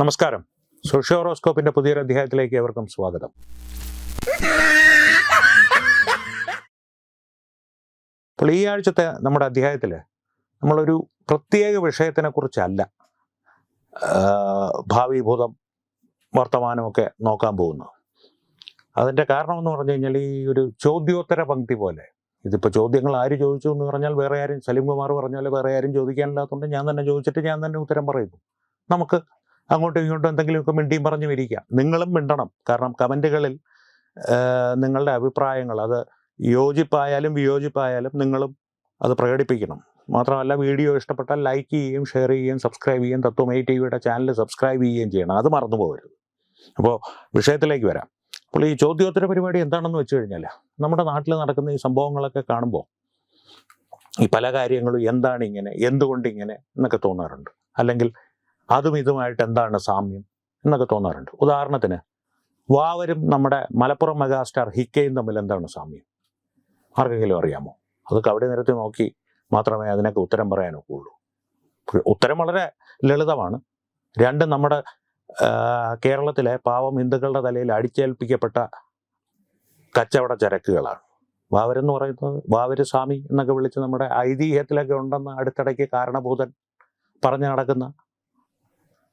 നമസ്കാരം. സോഷ്യോറോസ്കോപ്പിന്റെ പുതിയൊരു അധ്യായത്തിലേക്ക് ഏവർക്കും സ്വാഗതം. അപ്പോൾ ഈ ആഴ്ചത്തെ നമ്മുടെ അധ്യായത്തിൽ നമ്മളൊരു പ്രത്യേക വിഷയത്തിനെ കുറിച്ചല്ല ഭാവി ഭൂതം വർത്തമാനമൊക്കെ നോക്കാൻ പോകുന്നത്. അതിന്റെ കാരണം എന്ന് പറഞ്ഞു കഴിഞ്ഞാൽ ഈ ഒരു ചോദ്യോത്തര പങ്ക്തി പോലെ ഇതിപ്പോൾ ചോദ്യങ്ങൾ ആര് ചോദിച്ചു എന്ന് പറഞ്ഞാൽ വേറെ ആരും സലീം കുമാർ പറഞ്ഞാൽ വേറെ ആരും ചോദിക്കാനില്ലാത്തതുകൊണ്ട് ഞാൻ തന്നെ ചോദിച്ചിട്ട് ഞാൻ തന്നെ ഉത്തരം പറയുന്നു. നമുക്ക് അങ്ങോട്ടും ഇങ്ങോട്ടും എന്തെങ്കിലുമൊക്കെ മിണ്ടിയും പറഞ്ഞു ഇരിക്കുക. നിങ്ങളും മിണ്ടണം. കാരണം കമന്റുകളിൽ നിങ്ങളുടെ അഭിപ്രായങ്ങൾ അത് യോജിപ്പായാലും വിയോജിപ്പായാലും നിങ്ങളും അത് പ്രകടിപ്പിക്കണം. മാത്രമല്ല വീഡിയോ ഇഷ്ടപ്പെട്ടാൽ ലൈക്ക് ചെയ്യുകയും ഷെയർ ചെയ്യുകയും സബ്സ്ക്രൈബ് ചെയ്യുകയും തത്വമൈ ടി വിയുടെ ചാനൽ സബ്സ്ക്രൈബ് ചെയ്യുകയും ചെയ്യണം. അത് മറന്നു പോകരുത്. അപ്പോൾ വിഷയത്തിലേക്ക് വരാം. അപ്പോൾ ഈ ചോദ്യോത്തര പരിപാടി എന്താണെന്ന് വെച്ച് കഴിഞ്ഞാൽ നമ്മുടെ നാട്ടിൽ നടക്കുന്ന ഈ സംഭവങ്ങളൊക്കെ കാണുമ്പോൾ ഈ പല കാര്യങ്ങളും എന്താണ് ഇങ്ങനെ എന്തുകൊണ്ട് ഇങ്ങനെ എന്നൊക്കെ തോന്നാറുണ്ട്. അല്ലെങ്കിൽ അതും ഇതുമായിട്ട് എന്താണ് സാമ്യം എന്നൊക്കെ തോന്നാറുണ്ട്. ഉദാഹരണത്തിന് വാവരും നമ്മുടെ മലപ്പുറം മെഗാസ്റ്റാർ ഹിക്കയും തമ്മിൽ എന്താണ് സാമ്യം? ആർക്കെങ്കിലും അറിയാമോ? അതൊക്കെ അവിടെ നിരത്തി നോക്കി മാത്രമേ അതിനൊക്കെ ഉത്തരം പറയാനൊക്കുള്ളൂ. ഉത്തരം വളരെ ലളിതമാണ്. രണ്ടും നമ്മുടെ കേരളത്തിലെ പാവം ഹിന്ദുക്കളുടെ തലയിൽ അടിച്ചേൽപ്പിക്കപ്പെട്ട കച്ചവട ചരക്കുകളാണ്. വാവരെന്ന് പറയുന്നത് വാവര് സ്വാമി എന്നൊക്കെ വിളിച്ച് നമ്മുടെ ഐതിഹ്യത്തിലൊക്കെ ഉണ്ടെന്ന് അടുത്തിടയ്ക്ക് കാരണഭൂതൻ പറഞ്ഞു നടക്കുന്ന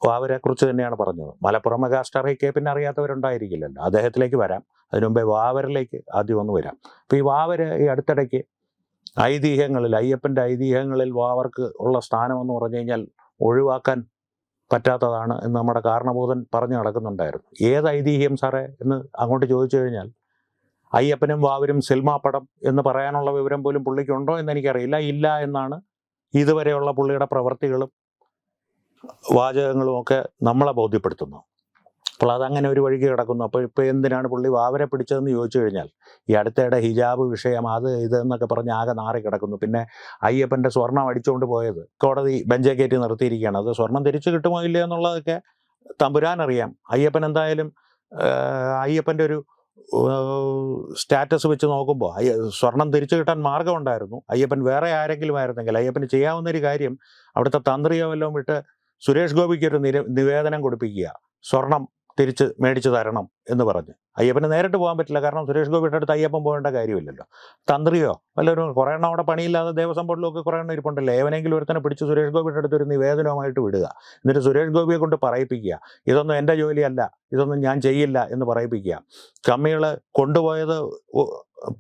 വാവരെ കുറിച്ച് തന്നെയാണ് പറഞ്ഞത്. മലപ്പുറം മെഗാസ്റ്റാർ കെ പിന്നെ അറിയാത്തവരുണ്ടായിരിക്കില്ലല്ലോ. അദ്ദേഹത്തിലേക്ക് വരാം. അതിനു മുമ്പേ വാവരിലേക്ക് ആദ്യം ഒന്ന് വരാം. അപ്പോൾ ഈ വാവര് ഈ അടുത്തിടയ്ക്ക് ഐതിഹ്യങ്ങളിൽ അയ്യപ്പന്റെ ഐതിഹ്യങ്ങളിൽ വാവർക്ക് ഉള്ള സ്ഥാനമെന്ന് പറഞ്ഞു കഴിഞ്ഞാൽ ഒഴിവാക്കാൻ പറ്റാത്തതാണ് എന്ന് നമ്മുടെ കാരണബോധൻ പറഞ്ഞു നടക്കുന്നുണ്ടായിരുന്നു. ഏത് ഐതിഹ്യം സാറേ എന്ന് അങ്ങോട്ട് ചോദിച്ചു കഴിഞ്ഞാൽ അയ്യപ്പനും വാവരും സിൽമാ പടം എന്ന് പറയാനുള്ള വിവരം പോലും പുള്ളിക്കുണ്ടോ എന്ന് എനിക്കറിയില്ല. ഇല്ല എന്നാണ് ഇതുവരെയുള്ള പുള്ളിയുടെ പ്രവർത്തികളും വാചകങ്ങളും ഒക്കെ നമ്മളെ ബോധ്യപ്പെടുത്തുന്നു. അപ്പോൾ അതങ്ങനെ ഒരു വഴിക്ക് കിടക്കുന്നു. അപ്പോൾ ഇപ്പോൾ എന്തിനാണ് പുള്ളി വാവരെ പിടിച്ചതെന്ന് ചോദിച്ചു കഴിഞ്ഞാൽ ഈ അടുത്തിടെ ഹിജാബ് വിഷയം അത് ഇതെന്നൊക്കെ പറഞ്ഞ് ആകെ നാറി കിടക്കുന്നു. പിന്നെ അയ്യപ്പന്റെ സ്വർണം അടിച്ചുകൊണ്ട് പോയത്. കോടതി ബെഞ്ചേ കയറ്റി നിർത്തിയിരിക്കുകയാണ്. അത് സ്വർണം തിരിച്ചു കിട്ടുമോ ഇല്ലയോ എന്നുള്ളതൊക്കെ തമ്പുരാൻ അറിയാം. അയ്യപ്പൻ എന്തായാലും അയ്യപ്പന്റെ ഒരു സ്റ്റാറ്റസ് വെച്ച് നോക്കുമ്പോൾ അയ്യ സ്വർണം തിരിച്ചു കിട്ടാൻ മാർഗമുണ്ടായിരുന്നു അയ്യപ്പൻ വേറെ ആരെങ്കിലും ആയിരുന്നെങ്കിൽ അയ്യപ്പന് ചെയ്യാവുന്ന ഒരു കാര്യം അവിടുത്തെ തന്ത്രിയോ വല്ലതും വിട്ട് സുരേഷ് ഗോപിക്ക് ഒരു നിവേദനം കൊടുപ്പിക്കുക. സ്വർണം തിരിച്ച് മേടിച്ചു തരണം എന്ന് പറഞ്ഞ്. അയ്യപ്പന് നേരിട്ട് പോകാൻ പറ്റില്ല. കാരണം സുരേഷ് ഗോപിയുടെ അടുത്ത് അയ്യപ്പൻ പോകേണ്ട കാര്യമില്ലല്ലോ. തന്ത്രിയോ? വല്ലൊരു കുറേ എണ്ണം അവിടെ പണിയില്ലാതെ ദേവസ്വം ബോർഡിലൊക്കെ കുറേ എണ്ണം ഇരിപ്പുണ്ടല്ലോ? ഏവനെങ്കിലും ഒരുത്തനെ പിടിച്ച് സുരേഷ് ഗോപിയുടെ അടുത്ത് ഒരു നിവേദനവുമായിട്ട് വിടുക. എന്നിട്ട് സുരേഷ് ഗോപിയെ കൊണ്ട് പറയിപ്പിക്കുക. ഇതൊന്നും എന്റെ ജോലിയല്ല. ഇതൊന്നും ഞാൻ ചെയ്യില്ല എന്ന് പറയിപ്പിക്കുക. കമ്മികൾ കൊണ്ടുപോയത്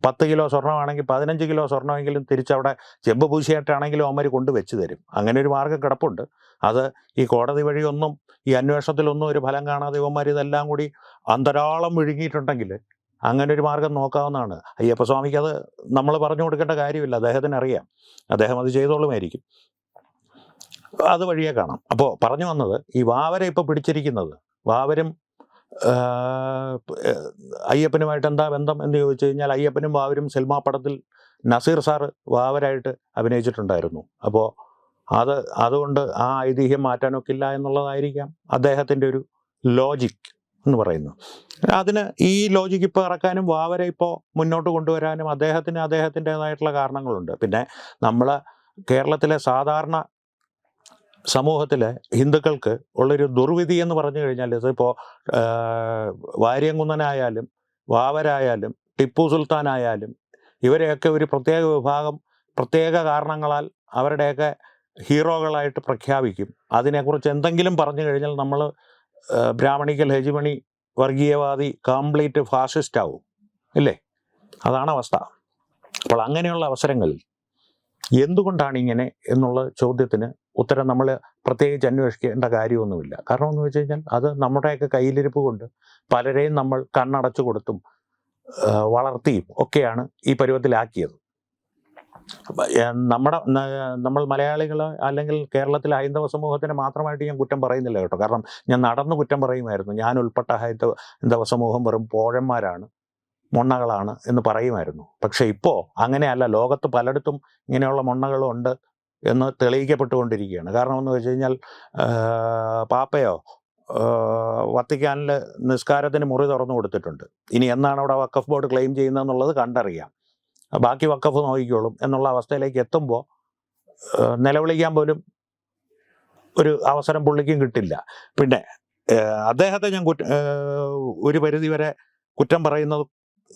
പത്ത് കിലോ സ്വർണമാണെങ്കിൽ പതിനഞ്ച് കിലോ സ്വർണമെങ്കിലും തിരിച്ചവിടെ ചെമ്പ് പൂശിയായിട്ടാണെങ്കിലും അവന്മാർ കൊണ്ട് വെച്ച് തരും. അങ്ങനെ ഒരു മാർഗം കിടപ്പുണ്ട്. അത് ഈ കോടതി വഴിയൊന്നും ഈ അന്വേഷണത്തിലൊന്നും ഒരു ഫലം കാണാതെ ഇവന്മാർ ഇതെല്ലാം കൂടി അന്തരാളം വിഴുങ്ങിയിട്ടുണ്ടെങ്കിൽ അങ്ങനെ ഒരു മാർഗം നോക്കാവുന്നതാണ്. അയ്യപ്പസ്വാമിക്ക് അത് നമ്മൾ പറഞ്ഞു കൊടുക്കേണ്ട കാര്യമില്ല. അദ്ദേഹത്തിന് അറിയാം. അദ്ദേഹം അത് ചെയ്തോളുമായിരിക്കും. അത് വഴിയേ കാണാം. അപ്പോൾ പറഞ്ഞു വന്നത് ഈ വാവരെ ഇപ്പോൾ പിടിച്ചിരിക്കുന്നത് വാവരും അയ്യപ്പനുമായിട്ട് എന്താ ബന്ധം എന്ന് ചോദിച്ചു കഴിഞ്ഞാൽ അയ്യപ്പനും വാവരും സിനിമാ പടത്തിൽ നസീർ സാറ് വാവരായിട്ട് അഭിനയിച്ചിട്ടുണ്ടായിരുന്നു. അപ്പോൾ അത് അതുകൊണ്ട് ആ ഐതിഹ്യം മാറ്റാനൊക്കില്ല എന്നുള്ളതായിരിക്കാം അദ്ദേഹത്തിന്റെ ഒരു ലോജിക് എന്ന് പറയുന്നു അതിന് ഈ ലോജിക്ക് ഇപ്പോൾ ഇറക്കാനും വാവരെ ഇപ്പോൾ മുന്നോട്ട് കൊണ്ടുവരാനും അദ്ദേഹത്തിന് അദ്ദേഹത്തിന്റെതായിട്ടുള്ള കാരണങ്ങളുണ്ട്. പിന്നെ നമ്മൾ കേരളത്തിലെ സാധാരണ സമൂഹത്തിലെ ഹിന്ദുക്കൾക്ക് ഉള്ളൊരു ദുർവിധി എന്ന് പറഞ്ഞു കഴിഞ്ഞാൽ ഇതിപ്പോൾ വാര്യംകുന്നനായാലും വാവരായാലും ടിപ്പു സുൽത്താൻ ആയാലും ഇവരെയൊക്കെ ഒരു പ്രത്യേക വിഭാഗം പ്രത്യേക കാരണങ്ങളാൽ അവരുടെയൊക്കെ ഹീറോകളായിട്ട് പ്രഖ്യാപിക്കും. അതിനെക്കുറിച്ച് എന്തെങ്കിലും പറഞ്ഞു കഴിഞ്ഞാൽ നമ്മൾ ബ്രാഹ്മണിക്കൽ ഹെജിമണി വർഗീയവാദി കംപ്ലീറ്റ് ഫാസിസ്റ്റ് ആവും ഇല്ലേ? അതാണ് അവസ്ഥ. അപ്പോൾ അങ്ങനെയുള്ള അവസരങ്ങളിൽ എന്തുകൊണ്ടാണ് ഇങ്ങനെ എന്നുള്ള ചോദ്യത്തിന് ഉത്തരം നമ്മൾ പ്രത്യേകിച്ച് അന്വേഷിക്കേണ്ട കാര്യമൊന്നുമില്ല. കാരണം എന്ന് വെച്ച് കഴിഞ്ഞാൽ അത് നമ്മുടെയൊക്കെ കയ്യിലിരിപ്പ് കൊണ്ട് പലരെയും നമ്മൾ കണ്ണടച്ചു കൊടുത്തും വളർത്തിയും ഒക്കെയാണ് ഈ പരുവത്തിലാക്കിയത്. നമ്മുടെ നമ്മൾ മലയാളികൾ അല്ലെങ്കിൽ കേരളത്തിലെ ഹൈന്ദവ സമൂഹത്തിന് മാത്രമായിട്ട് ഞാൻ കുറ്റം പറയുന്നില്ല കേട്ടോ. കാരണം ഞാൻ നടന്നു കുറ്റം പറയുമായിരുന്നു. ഞാൻ ഉൾപ്പെട്ട ഹൈന്ദവ ഹൈന്ദവ സമൂഹം വെറും പോഴന്മാരാണ് മൊണ്ണകളാണ് എന്ന് പറയുമായിരുന്നു. പക്ഷെ ഇപ്പോൾ അങ്ങനെയല്ല. ലോകത്ത് പലയിടത്തും ഇങ്ങനെയുള്ള മൊണ്ണകളും ഉണ്ട്. എന്ന് തെളിയിക്കപ്പെട്ടുകൊണ്ടിരിക്കുകയാണ്. കാരണം എന്ന് വെച്ച് കഴിഞ്ഞാൽ പാപ്പയോ വത്തിക്കാനിൽ നിസ്കാരത്തിന് മുറി തുറന്നു കൊടുത്തിട്ടുണ്ട്. ഇനി എന്നാണ് അവിടെ വക്കഫ് ബോർഡ് ക്ലെയിം ചെയ്യുന്നതെന്നുള്ളത് കണ്ടറിയാം. ബാക്കി വക്കഫ് നോക്കിക്കോളും എന്നുള്ള അവസ്ഥയിലേക്ക് എത്തുമ്പോൾ നിലവിളിക്കാൻ പോലും ഒരു അവസരം പുള്ളിക്കും കിട്ടില്ല. പിന്നെ അദ്ദേഹത്തെ ഞാൻ കുറ്റ ഒരു പരിധിവരെ കുറ്റം പറയുന്നത്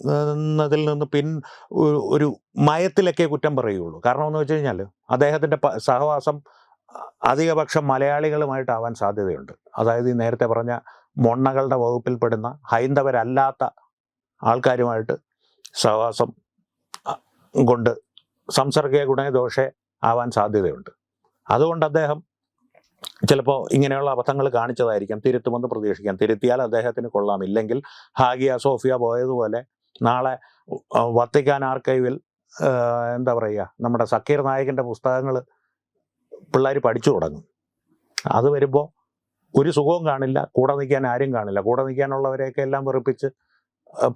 എന്നതിൽ നിന്ന് പിൻ ഒരു- മയത്തിലൊക്കെ കുറ്റം പറയുകയുള്ളൂ. കാരണം എന്ന് വെച്ച് കഴിഞ്ഞാൽ അദ്ദേഹത്തിന്റെ സഹവാസം അധികപക്ഷം മലയാളികളുമായിട്ടാവാൻ സാധ്യതയുണ്ട്. അതായത് ഈ നേരത്തെ പറഞ്ഞ മൊണ്ണകളുടെ വകുപ്പിൽപ്പെടുന്ന ഹൈന്ദവരല്ലാത്ത ആൾക്കാരുമായിട്ട് സഹവാസം കൊണ്ട് സംസർഗീയ ഗുണദോഷേ ആവാൻ സാധ്യതയുണ്ട്. അതുകൊണ്ട് അദ്ദേഹം ചിലപ്പോൾ ഇങ്ങനെയുള്ള അബദ്ധങ്ങൾ കാണിച്ചതായിരിക്കാം. തിരുത്തുമെന്ന് പ്രതീക്ഷിക്കാം. തിരുത്തിയാൽ അദ്ദേഹത്തിന് കൊള്ളാം. ഇല്ലെങ്കിൽ ഹാഗിയ സോഫിയ പോയതുപോലെ നാളെ വത്തിക്കാൻ ആർക്കൈവിൽ എന്താ പറയുക നമ്മുടെ സക്കീർ നായകന്റെ പുസ്തകങ്ങൾ പിള്ളേർ പഠിച്ചു തുടങ്ങും. അത് വരുമ്പോൾ ഒരു സുഖവും കാണില്ല കൂടെ നിൽക്കാൻ ആരും കാണില്ല. കൂടെ നിൽക്കാനുള്ളവരെയൊക്കെ എല്ലാം വെറുപ്പിച്ച്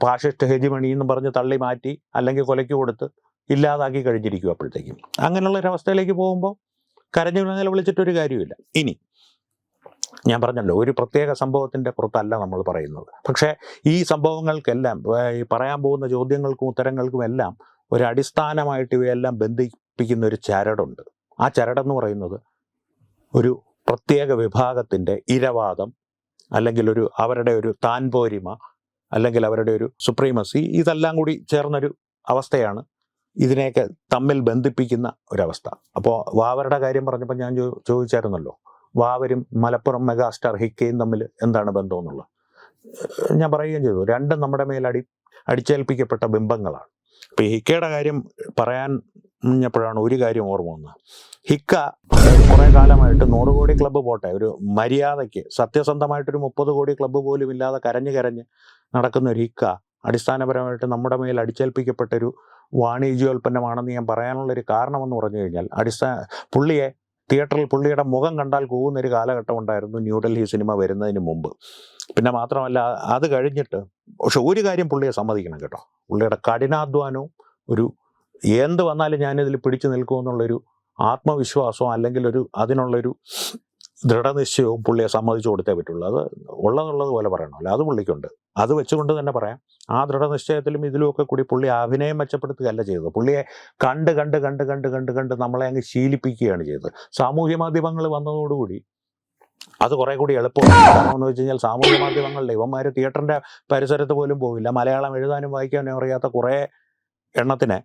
ഫാഷിസ്റ്റ് ഹെജിമണി എന്ന് പറഞ്ഞ് തള്ളി മാറ്റി അല്ലെങ്കിൽ കൊലയ്ക്ക് കൊടുത്ത് ഇല്ലാതാക്കി കഴിഞ്ഞിരിക്കും അപ്പോഴത്തേക്കും. അങ്ങനെയുള്ള ഒരു അവസ്ഥയിലേക്ക് പോകുമ്പോൾ കരഞ്ഞു നില വിളിച്ചിട്ടൊരു കാര്യമില്ല ഇനി ഞാൻ പറഞ്ഞല്ലോ ഒരു പ്രത്യേക സംഭവത്തിന്റെ പുറത്തല്ല നമ്മൾ പറയുന്നത്. പക്ഷേ ഈ സംഭവങ്ങൾക്കെല്ലാം ഈ പറയാൻ പോകുന്ന ചോദ്യങ്ങൾക്കും ഉത്തരങ്ങൾക്കും എല്ലാം ഒരു അടിസ്ഥാനമായിട്ട് ഇവയെല്ലാം ബന്ധിപ്പിക്കുന്ന ഒരു ചരടുണ്ട്. ആ ചരടെന്ന് പറയുന്നത് ഒരു പ്രത്യേക വിഭാഗത്തിന്റെ ഇരവാദം അല്ലെങ്കിൽ ഒരു അവരുടെ ഒരു താൻപോരിമ അല്ലെങ്കിൽ അവരുടെ ഒരു സുപ്രീമസി ഇതെല്ലാം കൂടി ചേർന്നൊരു അവസ്ഥയാണ്. ഇതിനെയൊക്കെ തമ്മിൽ ബന്ധിപ്പിക്കുന്ന ഒരവസ്ഥ. അപ്പോൾ വാവരുടെ കാര്യം പറഞ്ഞപ്പോൾ ഞാൻ ചോദിച്ചായിരുന്നല്ലോ വാവരും മലപ്പുറം മെഗാസ്റ്റാർ ഹിക്കയും തമ്മിൽ എന്താണ് ബന്ധമെന്നുള്ളത്? ഞാൻ പറയുകയും ചെയ്തു. രണ്ടും നമ്മുടെ മേൽ അടി അടിച്ചേൽപ്പിക്കപ്പെട്ട ബിംബങ്ങളാണ്. ഇപ്പം ഹിക്കയുടെ കാര്യം പറയാൻ പ്പോഴാണ് ഒരു കാര്യം ഓർമ്മ വന്നത്. ഹിക്ക കുറേ കാലമായിട്ട് നൂറ് കോടി ക്ലബ്ബ് പോട്ടെ ഒരു മര്യാദയ്ക്ക് സത്യസന്ധമായിട്ടൊരു മുപ്പത് കോടി ക്ലബ്ബ് പോലും ഇല്ലാതെ കരഞ്ഞ് കരഞ്ഞ് നടക്കുന്ന ഒരു ഹിക്ക അടിസ്ഥാനപരമായിട്ട് നമ്മുടെ മേൽ അടിച്ചേൽപ്പിക്കപ്പെട്ടൊരു വാണിജ്യോൽപ്പന്നമാണെന്ന് ഞാൻ പറയാനുള്ള ഒരു കാരണമെന്ന് പറഞ്ഞു കഴിഞ്ഞാൽ അടിസ്ഥാന പുള്ളിയെ തിയേറ്ററിൽ പുള്ളിയുടെ മുഖം കണ്ടാൽ കൂവുന്ന ഒരു കാലഘട്ടം ഉണ്ടായിരുന്നു ന്യൂഡൽഹി സിനിമ വരുന്നതിന് മുമ്പ്. പിന്നെ മാത്രമല്ല അത് കഴിഞ്ഞിട്ട് പക്ഷെ ഒരു കാര്യം പുള്ളിയെ സമ്മതിക്കണം കേട്ടോ. പുള്ളിയുടെ കഠിനാധ്വാനവും ഒരു എന്ത് വന്നാലും ഞാനിതിൽ പിടിച്ചു നിൽക്കുമെന്നുള്ളൊരു ആത്മവിശ്വാസവും അല്ലെങ്കിൽ ഒരു അതിനുള്ളൊരു ദൃഢനിശ്ചയവും പുള്ളിയെ സമ്മതിച്ചു കൊടുത്തേ പറ്റുള്ളൂ. അത് ഉള്ളതുള്ളത് പോലെ പറയണമല്ലോ അത് പുള്ളിക്കുണ്ട്. അത് വെച്ചുകൊണ്ട് തന്നെ പറയാം. ആ ദൃഢനിശ്ചയത്തിലും ഇതിലുമൊക്കെ കൂടി പുള്ളി അഭിനയം മെച്ചപ്പെടുത്തുകയല്ല ചെയ്തത്. പുള്ളിയെ കണ്ട് കണ്ട് കണ്ട് കണ്ട് കണ്ട് കണ്ട് നമ്മളെ അങ്ങ് ശീലിപ്പിക്കുകയാണ് ചെയ്തത്. സാമൂഹ്യ മാധ്യമങ്ങൾ വന്നതോടുകൂടി അത് കുറെ കൂടി എളുപ്പമാണ് കാരണം എന്ന് വെച്ച് കഴിഞ്ഞാൽ സാമൂഹ്യ മാധ്യമങ്ങളിൽ ഇവന്മാർ തിയേറ്ററിന്റെ പരിസരത്ത് പോലും പോവില്ല. മലയാളം എഴുതാനും വായിക്കാനും അറിയാത്ത കുറേ എണ്ണത്തിനെ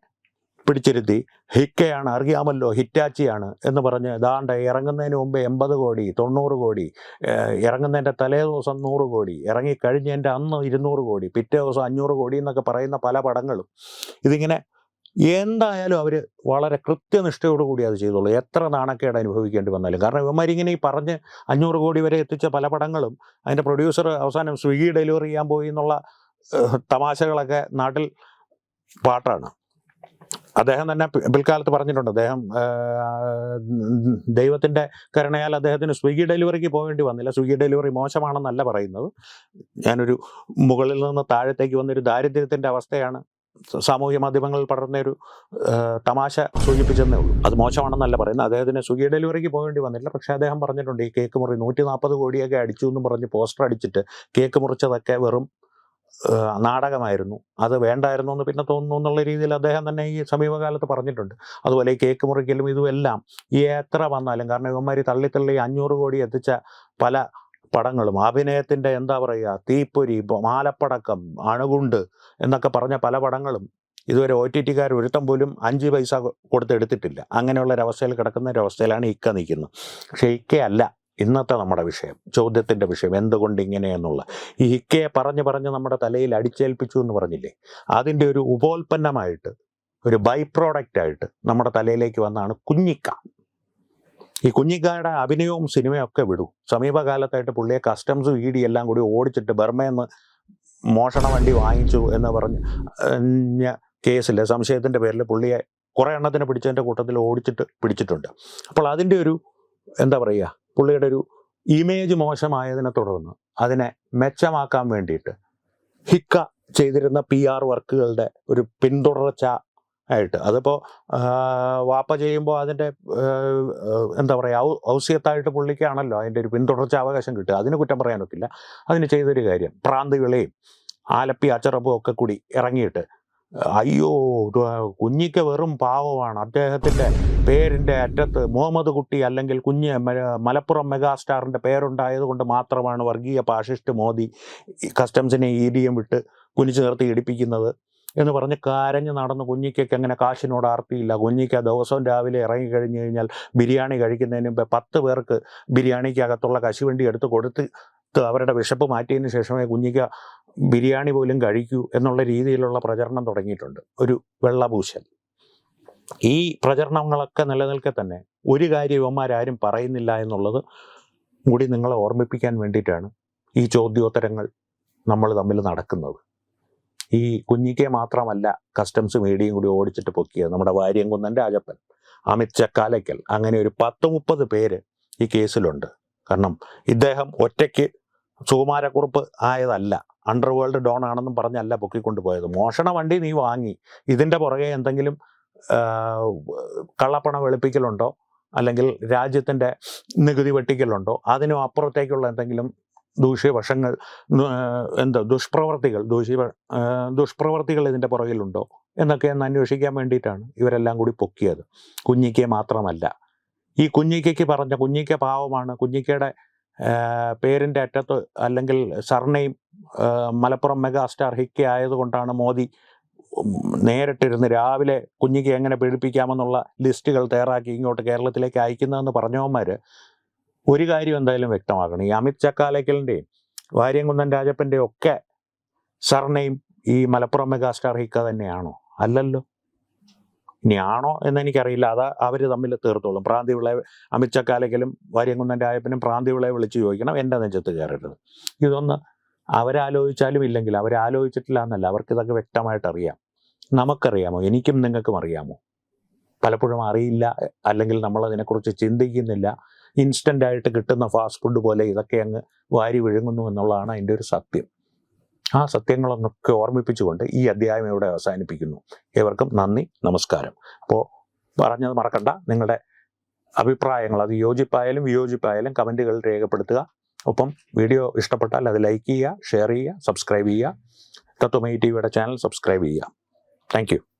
പിടിച്ചിരുത്തി. ഹിക്കയാണ് അറിയാമല്ലോ ഹിറ്റാച്ചിയാണ് എന്ന് പറഞ്ഞ് ദാണ്ട ഇറങ്ങുന്നതിന് മുമ്പ് എൺപത് കോടി തൊണ്ണൂറ് കോടി ഇറങ്ങുന്നതിന്റെ തലേ ദിവസം നൂറ് കോടി ഇറങ്ങിക്കഴിഞ്ഞതിന്റെ അന്ന് ഇരുന്നൂറ് കോടി പിറ്റേ ദിവസം അഞ്ഞൂറ് കോടി എന്നൊക്കെ പറയുന്ന പല പടങ്ങളും. ഇതിങ്ങനെ എന്തായാലും അവർ വളരെ കൃത്യനിഷ്ഠയോട് കൂടി അത് ചെയ്തോളൂ എത്ര നാണക്കേട് അനുഭവിക്കേണ്ടി വന്നാലും. കാരണം ഇവന്മാരിങ്ങനെ ഈ പറഞ്ഞ് അഞ്ഞൂറ് കോടി വരെ എത്തിച്ച പല പടങ്ങളും അതിന്റെ പ്രൊഡ്യൂസർ അവസാനം സ്വിഗ്ഗി ഡെലിവറി ചെയ്യാൻ പോയി എന്നുള്ള തമാശകളൊക്കെ നാട്ടിൽ പാട്ടാണ്. അദ്ദേഹം തന്നെ പിൽക്കാലത്ത് പറഞ്ഞിട്ടുണ്ട്. അദ്ദേഹം ദൈവത്തിന്റെ കരുണയാൽ അദ്ദേഹത്തിന് സ്വിഗ്ഗി ഡെലിവറിക്ക് പോകേണ്ടി വന്നില്ല. സ്വിഗ്ഗി ഡെലിവറി മോശമാണെന്നല്ല പറയുന്നത്. ഞാനൊരു മുകളിൽ നിന്ന് താഴത്തേക്ക് വന്നൊരു ദാരിദ്ര്യത്തിന്റെ അവസ്ഥയാണ്. സാമൂഹ്യ മാധ്യമങ്ങളിൽ പടർന്ന ഒരു തമാശ സൂചിപ്പിച്ചെന്നേ ഉള്ളൂ. അത് മോശമാണെന്നല്ല പറയുന്നത്. അദ്ദേഹത്തിന് സ്വിഗ്ഗി ഡെലിവറിക്ക് പോകേണ്ടി വന്നില്ല. പക്ഷേ അദ്ദേഹം പറഞ്ഞിട്ടുണ്ട് ഈ കേക്ക് മുറി നൂറ്റി നാൽപ്പത് കോടിയൊക്കെ അടിച്ചു എന്ന് പറഞ്ഞ് പോസ്റ്റർ അടിച്ചിട്ട് കേക്ക് മുറിച്ചതൊക്കെ വെറും നാടകമായിരുന്നു. അത് വേണ്ടായിരുന്നു എന്ന് പിന്നെ തോന്നുന്നു എന്നുള്ള രീതിയിൽ അദ്ദേഹം തന്നെ ഈ സമീപകാലത്ത് പറഞ്ഞിട്ടുണ്ട്. അതുപോലെ ഈ കേക്ക് മുറിക്കലും ഇതും എല്ലാം ഈ എത്ര വന്നാലും കാരണം ഇവന്മാർ തള്ളി തള്ളി അഞ്ഞൂറ് കോടി എത്തിച്ച പല പടങ്ങളും. അഭിനയത്തിന്റെ എന്താ പറയുക തീപ്പൊരി മാലപ്പടക്കം അണുകുണ്ട് എന്നൊക്കെ പറഞ്ഞ പല പടങ്ങളും ഇതുവരെ ഒ ടി ടിക്കാർ ഒരുത്തം പോലും അഞ്ച് പൈസ കൊടുത്തെടുത്തിട്ടില്ല. കൊടുത്ത് അങ്ങനെയുള്ള ഒരു അവസ്ഥയിൽ കിടക്കുന്ന ഒരു അവസ്ഥയിലാണ് ഇക്ക നിൽക്കുന്നത്. പക്ഷേ ഇക്കയല്ല. ഇന്നത്തെ നമ്മുടെ വിഷയം ചോദ്യത്തിന്റെ വിഷയം എന്തുകൊണ്ട് ഇങ്ങനെയെന്നുള്ള ഈ ഹിക്കയെ പറഞ്ഞ് പറഞ്ഞ് നമ്മുടെ തലയിൽ അടിച്ചേൽപ്പിച്ചു എന്ന് പറഞ്ഞില്ലേ? അതിന്റെ ഒരു ഉപോൽപ്പന്നമായിട്ട് ഒരു ബൈ പ്രോഡക്റ്റ് ആയിട്ട് നമ്മുടെ തലയിലേക്ക് വന്നാണ് കുഞ്ഞിക്ക. ഈ കുഞ്ഞിക്കായുടെ അഭിനയവും സിനിമയും ഒക്കെ വിടൂ. സമീപകാലത്തായിട്ട് പുള്ളിയെ കസ്റ്റംസും ഇ ഡി എല്ലാം കൂടി ഓടിച്ചിട്ട് ബർമയെന്ന് മോഷണ വണ്ടി വാങ്ങിച്ചു എന്ന് പറഞ്ഞ കേസിൽ സംശയത്തിന്റെ പേരിൽ പുള്ളിയെ കുറെ എണ്ണത്തിന് പിടിച്ചതിന്റെ കൂട്ടത്തിൽ ഓടിച്ചിട്ട് പിടിച്ചിട്ടുണ്ട്. അപ്പോൾ അതിന്റെ ഒരു എന്താ പറയുക പുള്ളിയുടെ ഒരു ഇമേജ് മോശമായതിനെ തുടർന്ന് അതിനെ മെച്ചമാക്കാൻ വേണ്ടിയിട്ട് ഹിക്ക ചെയ്തിരുന്ന പി ആർ വർക്കുകളുടെ ഒരു പിന്തുടർച്ച ആയിട്ട്. അതിപ്പോൾ വാപ്പ ചെയ്യുമ്പോൾ അതിന്റെ എന്താ പറയുക ഔസ്യത്തായിട്ട് പുള്ളിക്കാണല്ലോ അതിന്റെ ഒരു പിന്തുടർച്ച അവകാശം കിട്ടുക. അതിന് കുറ്റം പറയാനൊക്കില്ല. അതിന് ചെയ്തൊരു കാര്യം പ്രാന്തികളെയും ആലപ്പി അച്ചറപ്പും ഒക്കെ കൂടി ഇറങ്ങിയിട്ട് അയ്യോ കുഞ്ഞിക്ക് വെറും പാവമാണ്. അദ്ദേഹത്തിന്റെ പേരിന്റെ അറ്റത്ത് മുഹമ്മദ് കുട്ടി അല്ലെങ്കിൽ കുഞ്ഞ് മലപ്പുറം മെഗാസ്റ്റാറിന്റെ പേരുണ്ടായത് കൊണ്ട് മാത്രമാണ് വർഗീയ പാഷിസ്റ്റ് മോദി കസ്റ്റംസിനെ ഇ വിട്ട് കുനിച്ചു നിർത്തി ഇടിപ്പിക്കുന്നത് എന്ന് പറഞ്ഞ് കരഞ്ഞ് നടന്ന് കുഞ്ഞിക്കൊക്കെ അങ്ങനെ കാശിനോട് ആർത്തിയില്ല. കുഞ്ഞിക്ക ദിവസവും രാവിലെ ഇറങ്ങി കഴിഞ്ഞു കഴിഞ്ഞാൽ ബിരിയാണി കഴിക്കുന്നതിന് മുമ്പ് പത്ത് പേർക്ക് ബിരിയാണിക്കകത്തുള്ള കശുവണ്ടി എടുത്ത് കൊടുത്ത് അവരുടെ വിശപ്പ് മാറ്റിയതിന് ശേഷമേ കുഞ്ഞിക്ക ബിരിയാണി പോലും കഴിക്കൂ എന്നുള്ള രീതിയിലുള്ള പ്രചരണം തുടങ്ങിയിട്ടുണ്ട്. ഒരു വെള്ളപൂശൽ. ഈ പ്രചരണങ്ങളൊക്കെ നിലനിൽക്കെ തന്നെ ഒരു കാര്യം ഇവന്മാരാരും പറയുന്നില്ല എന്നുള്ളത് കൂടി നിങ്ങളെ ഓർമ്മിപ്പിക്കാൻ വേണ്ടിയിട്ടാണ് ഈ ചോദ്യോത്തരങ്ങൾ നമ്മൾ തമ്മിൽ നടക്കുന്നത്. ഈ കുഞ്ഞിക്കെ മാത്രമല്ല കസ്റ്റംസ് മീഡിയയും കൂടി ഓടിച്ചിട്ട് പൊക്കിയത് നമ്മുടെ വാര്യംകുന്നൻ രാജപ്പൻ അമിത് ചക്കാലയ്ക്കൽ അങ്ങനെ ഒരു പത്ത് മുപ്പത് പേര് ഈ കേസിലുണ്ട്. കാരണം ഇദ്ദേഹം ഒറ്റയ്ക്ക് സുകുമാരക്കുറുപ്പ് ആയതല്ല. അണ്ടർവേൾഡ് ഡോൺ ആണെന്നും പറഞ്ഞല്ല പൊക്കിക്കൊണ്ടുപോയത്. മോഷണ വണ്ടി നീ വാങ്ങി. ഇതിന്റെ പുറകെ എന്തെങ്കിലും കള്ളപ്പണം വെളുപ്പിക്കലുണ്ടോ? അല്ലെങ്കിൽ രാജ്യത്തിന്റെ നികുതി വെട്ടിക്കലുണ്ടോ? അതിനും അപ്പുറത്തേക്കുള്ള എന്തെങ്കിലും ദൂഷ്യവശങ്ങൾ എന്താ ദുഷ്പ്രവർത്തികൾ ദൂഷ്യ ദുഷ്പ്രവർത്തികൾ ഇതിന്റെ പുറകിലുണ്ടോ? എന്നൊക്കെ ഒന്ന് അന്വേഷിക്കാൻ വേണ്ടിയിട്ടാണ് ഇവരെല്ലാം കൂടി പൊക്കിയത്. കുഞ്ഞിക്കെ മാത്രമല്ല. ഈ കുഞ്ഞിക്കയ്ക്ക് പറഞ്ഞ കുഞ്ഞിക്ക പാവമാണ്. കുഞ്ഞിക്കയുടെ പേരിന്റെ അറ്റത്ത് അല്ലെങ്കിൽ സർനെയും മലപ്പുറം മെഗാ സ്റ്റാർ ഹിക്ക ആയതുകൊണ്ടാണ് മോദി നേരിട്ടിരുന്ന് രാവിലെ കുഞ്ഞിക്ക് എങ്ങനെ പീഡിപ്പിക്കാമെന്നുള്ള ലിസ്റ്റുകൾ തയ്യാറാക്കി ഇങ്ങോട്ട് കേരളത്തിലേക്ക് അയക്കുന്നതെന്ന് പറഞ്ഞവന്മാർ ഒരു കാര്യം എന്തായാലും വ്യക്തമാക്കണം. ഈ അമിത് ചക്കാലയ്ക്കലിന്റെയും വാര്യംകുന്നൻ രാജപ്പന്റെയും ഒക്കെ സർനെയും ഈ മലപ്പുറം മെഗാ സ്റ്റാർ ഹിക്ക തന്നെയാണോ? അല്ലല്ലോ. ഇനി ആണോ എന്ന് എനിക്കറിയില്ല അത് അവർ തമ്മിൽ തീർത്തോളും. പ്രാന്തി വിളയെ അമിത് ചക്കാലയ്ക്കലും വാര്യംകുന്നൻ രാജപ്പനും പ്രാന്തി വിളയെ വിളിച്ച് ചോദിക്കണം. എന്റെ നെഞ്ചത്ത് കയറരുത്. ഇതൊന്ന് അവരാലോചിച്ചാലും ഇല്ലെങ്കിൽ അവരാലോചിച്ചിട്ടില്ല എന്നല്ല അവർക്ക് ഇതൊക്കെ വ്യക്തമായിട്ട് അറിയാം. നമുക്കറിയാമോ? എനിക്കും നിങ്ങൾക്കും അറിയാമോ? പലപ്പോഴും അറിയില്ല അല്ലെങ്കിൽ നമ്മൾ അതിനെക്കുറിച്ച് ചിന്തിക്കുന്നില്ല. ഇൻസ്റ്റന്റ് ആയിട്ട് കിട്ടുന്ന ഫാസ്റ്റ് ഫുഡ് പോലെ ഇതൊക്കെ അങ്ങ് വാരി വിഴുങ്ങുന്നു എന്നുള്ളതാണ് അതിന്റെ ഒരു സത്യം. ആ സത്യങ്ങളൊന്നൊക്കെ ഓർമ്മിപ്പിച്ചുകൊണ്ട് ഈ അധ്യായം ഇവിടെ അവസാനിപ്പിക്കുന്നു. ഏവർക്കും നന്ദി നമസ്കാരം. അപ്പോൾ പറഞ്ഞത് മറക്കണ്ട. നിങ്ങളുടെ അഭിപ്രായങ്ങൾ അത് യോജിപ്പായാലും വിയോജിപ്പായാലും കമന്റുകൾ രേഖപ്പെടുത്തുക. ഒപ്പം വീഡിയോ ഇഷ്ടപ്പെട്ടാൽ അത് ലൈക്ക് ചെയ്യുക ഷെയർ ചെയ്യുക സബ്സ്ക്രൈബ് ചെയ്യുക. തത്വമൈ ടി വിയുടെ ചാനൽ സബ്സ്ക്രൈബ് ചെയ്യുക. താങ്ക്